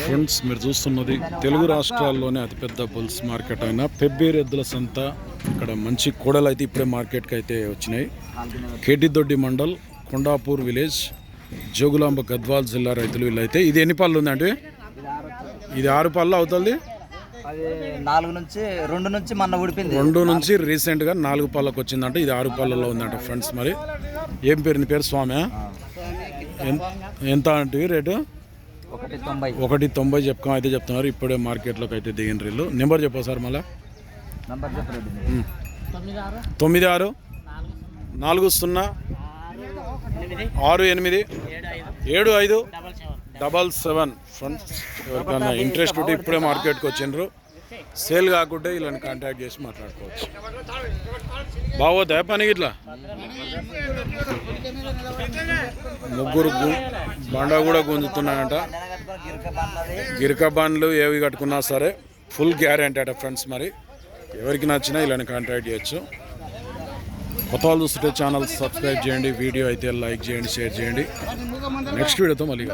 Friends మీరు చూస్తున్నది తెలుగు రాష్ట్రాల్లోనే అతిపెద్ద బుల్స్ మార్కెట్ అయిన పెబ్బేరు ఎద్దుల సంత. ఇక్కడ మంచి కూడలు అయితే ఇప్పుడే మార్కెట్కి అయితే వచ్చినాయి. కేటిదొడ్డి మండల్ కొండాపూర్ విలేజ్ జోగులాంబ గద్వాల్ జిల్లా రైతులు వీళ్ళైతే. ఇది ఎన్ని పళ్ళు ఉందంటే ఇది ఆరు పళ్ళు అవుతుంది? నాలుగు నుంచి రెండు నుంచి మొన్న ఉడిపింది రెండు నుంచి రీసెంట్గా నాలుగు పళ్ళకు వచ్చిందంటే. ఇది ఆరు పళ్ళలో ఉందంట ఫ్రెండ్స్ మరి. ఏం పేరు? నీ పేరు స్వామి? ఎంత అంటే రేటు? ఒకటి తొంభై. చెప్పుకో అయితే చెప్తున్నారు. ఇప్పుడే మార్కెట్లోకి అయితే దిగిన రీళ్ళు నెంబర్ చెప్పు సార్ మళ్ళా. తొమ్మిది ఆరు నాలుగు సున్నా ఆరు ఎనిమిది ఏడు ఐదు డబల్ సెవెన్. ఫ్రెండ్స్ ఎవరికైనా ఇంట్రెస్ట్ ఉంటే ఇప్పుడే మార్కెట్కి వచ్చిండ్రు. సేల్ కాకుంటే వీళ్ళని కాంటాక్ట్ చేసి మాట్లాడుకోవచ్చు. బాగోదా పని ఇట్లా. ముగ్గురు బండ కూడా గుంజుతున్నాయంట గిరిక బండ్లు ఏవి కట్టుకున్నా సరే ఫుల్ గ్యారెంటీ అట ఫ్రెండ్స్ మరి. ఎవరికి నచ్చినా ఇలా కాంటాక్ట్ చేయొచ్చు. కొత్త వాళ్ళు చూస్తుంటే ఛానల్ సబ్స్క్రైబ్ చేయండి వీడియో అయితే లైక్ చేయండి షేర్ చేయండి. నెక్స్ట్ వీడియోతో మళ్ళీ